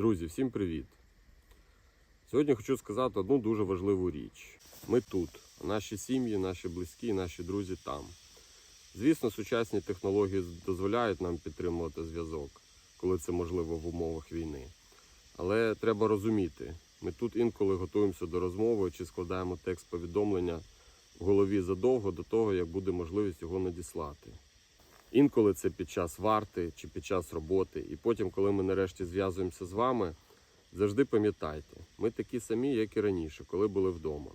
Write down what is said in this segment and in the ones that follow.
Друзі, всім привіт! Сьогодні хочу сказати одну дуже важливу річ. Ми тут, наші сім'ї, наші близькі, наші друзі там. Звісно, сучасні технології дозволяють нам підтримувати зв'язок, коли це можливо в умовах війни. Але треба розуміти, ми тут інколи готуємося до розмови чи складаємо текст повідомлення в голові задовго до того, як буде можливість його надіслати. Інколи це під час варти чи під час роботи. І потім, коли ми нарешті зв'язуємося з вами, завжди пам'ятайте, ми такі самі, як і раніше, коли були вдома.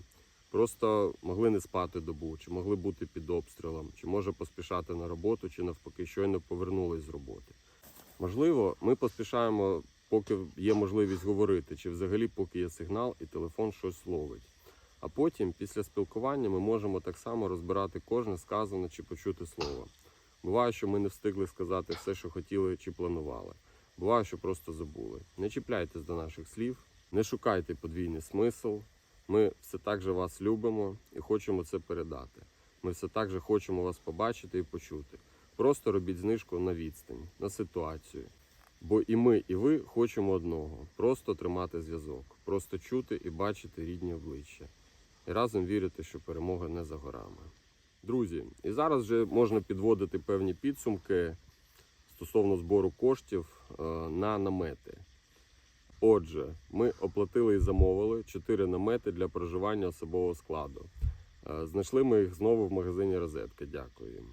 Просто могли не спати добу, чи могли бути під обстрілом, чи може поспішати на роботу, чи навпаки щойно повернулись з роботи. Можливо, ми поспішаємо, поки є можливість говорити, чи взагалі поки є сигнал і телефон щось ловить. А потім, після спілкування, ми можемо так само розбирати кожне сказане чи почуте слово. Буває, що ми не встигли сказати все, що хотіли чи планували. Буває, що просто забули. Не чіпляйтесь до наших слів, не шукайте подвійний смисл. Ми все так же вас любимо і хочемо це передати. Ми все так же хочемо вас побачити і почути. Просто робіть знижку на відстань, на ситуацію. Бо і ми, і ви хочемо одного: просто тримати зв'язок, просто чути і бачити рідні обличчя. І разом вірити, що перемога не за горами. Друзі, і зараз вже можна підводити певні підсумки стосовно збору коштів е, на намети. Отже, ми оплатили і замовили 4 намети для проживання особового складу. Е, Знайшли ми їх знову в магазині Розетка. Дякую.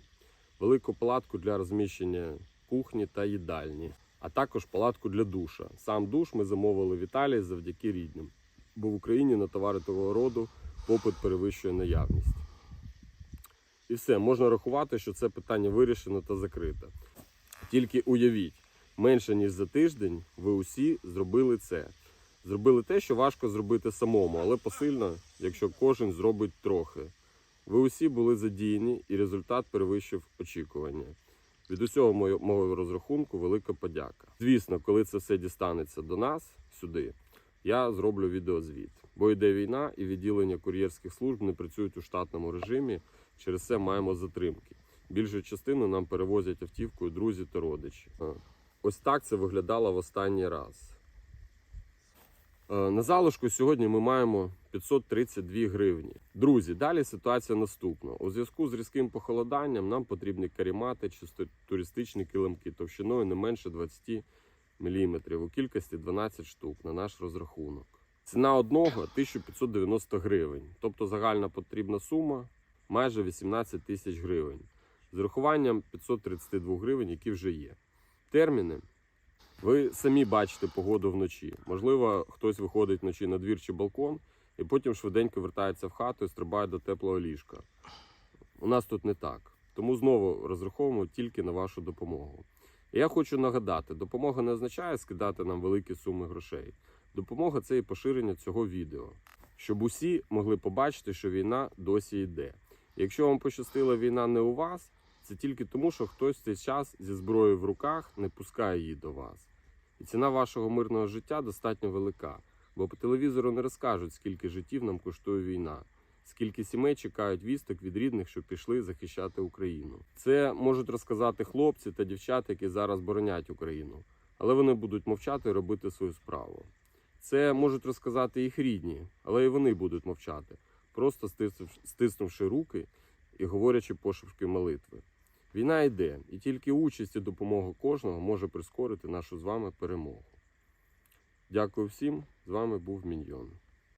Велику палатку для розміщення кухні та їдальні, а також палатку для душа. Сам душ ми замовили в Італії завдяки рідним, бо в Україні на товари того роду попит перевищує наявність. І все, можна рахувати, що це питання вирішено та закрите. Тільки уявіть, менше ніж за тиждень ви усі зробили це. Зробили те, що важко зробити самому, але посильно, якщо кожен зробить трохи. Ви усі були задіяні, і результат перевищив очікування. Від усього мого- розрахунку велика подяка. Звісно, коли це все дістанеться до нас сюди, я зроблю відеозвіт. Бо йде війна, і відділення кур'єрських служб не працюють у штатному режимі. Через це маємо затримки. Більшу частину нам перевозять автівкою друзі та родичі. Ось так це виглядало в останній раз. На залишку сьогодні ми маємо 532 гривні. Друзі, далі ситуація наступна. У зв'язку з різким похолоданням нам потрібні карімати чи туристичні килимки товщиною не менше 20 мм у кількості 12 штук на наш розрахунок. Ціна одного 1590 гривень, тобто загальна потрібна сума майже 18 тисяч гривень з урахуванням 532 гривень, які вже є. Терміни ви самі бачите погоду вночі. Можливо, хтось виходить вночі на двір чи балкон і потім швиденько вертається в хату і стрибає до теплого ліжка. У нас тут не так. Тому знову розраховуємо тільки на вашу допомогу. Я хочу нагадати: допомога не означає скидати нам великі суми грошей. Допомога це і поширення цього відео, щоб усі могли побачити, що війна досі йде. Якщо вам пощастила війна не у вас, це тільки тому, що хтось цей час зі зброєю в руках не пускає її до вас. І ціна вашого мирного життя достатньо велика, бо по телевізору не розкажуть, скільки життів нам коштує війна, скільки сімей чекають вісток від рідних, що пішли захищати Україну. Це можуть розказати хлопці та дівчата, які зараз боронять Україну, але вони будуть мовчати і робити свою справу. Це можуть розказати їх рідні, але і вони будуть мовчати, просто стиснувши руки і говорячи пошепки молитви. Війна йде, і тільки участь і допомога кожного може прискорити нашу з вами перемогу. Дякую всім. З вами був Міньйон.